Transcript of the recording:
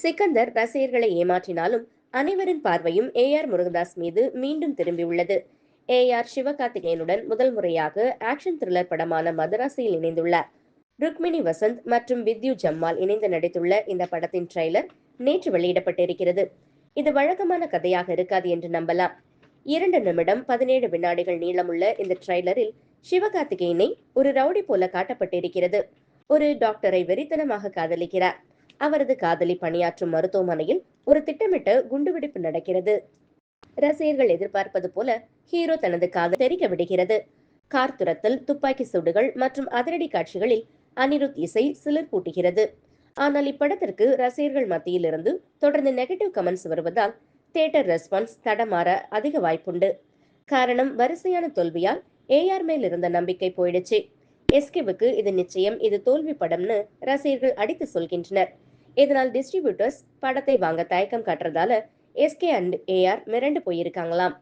சிக்கந்தர் ரசிகர்களை ஏமாற்றினாலும் அனைவரின் பார்வையும் ஏ ஆர் முருகதாஸ் மீது மீண்டும் திரும்பியுள்ளது. ஏ ஆர் சிவகார்த்திகேயனுடன் முதல் முறையாக ஆக்ஷன் த்ரில்லர் படமான மதராசியில் இணைந்துள்ளார். ருக்மிணி வசந்த் மற்றும் வித்யூ ஜம்மால் இணைந்து நடித்துள்ள இந்த படத்தின் ட்ரெய்லர் நேற்று வெளியிடப்பட்டிருக்கிறது. இது வழக்கமான கதையாக இருக்காது என்று நம்பலாம். இரண்டு நிமிடம் பதினேழு வினாடிகள் நீளமுள்ள இந்த ட்ரெய்லரில் சிவகார்த்திகேயனை ஒரு ரவுடி போல காட்டப்பட்டிருக்கிறது. ஒரு டாக்டரை வெறித்தனமாக காதலிக்கிறார். அவரது காதலி பணியாற்றும் மருத்துவமனையில் ஒரு திட்டமிட்ட குண்டுவெடிப்பு நடக்கிறது. ரசிகர்கள் எதிர்பார்ப்பது போல ஹீரோ தனது காதல் தெரிக்க விடுகிறது. கார் துரத்தல் துப்பாக்கி சூடுகள் மற்றும் அதிரடி காட்சிகளில் அனிருத் இசை சிலர் கூட்டுகிறது ஆனால் இப்படத்திற்கு ரசிகர்கள் மத்தியில் இருந்து தொடர்ந்து நெகட்டிவ் கமெண்ட்ஸ் வருவதால் தியேட்டர் ரெஸ்பான்ஸ் தடமாற அதிக வாய்ப்புண்டு. காரணம் வரிசையான தோல்வியால் ஏஆர் மேல் இருந்த நம்பிக்கை போயிடுச்சு. எஸ்கேவுக்கு இது நிச்சயம் இது தோல்வி படம்னு ரசிகர்கள் அடித்து சொல்கின்றனர். இதனால் டிஸ்ட்ரிபியூட்டர்ஸ் படத்தை வாங்க தயக்கம் காட்டுறதால எஸ்கே அண்ட் ஏஆர் மிரண்டு போயிருக்காங்களாம்.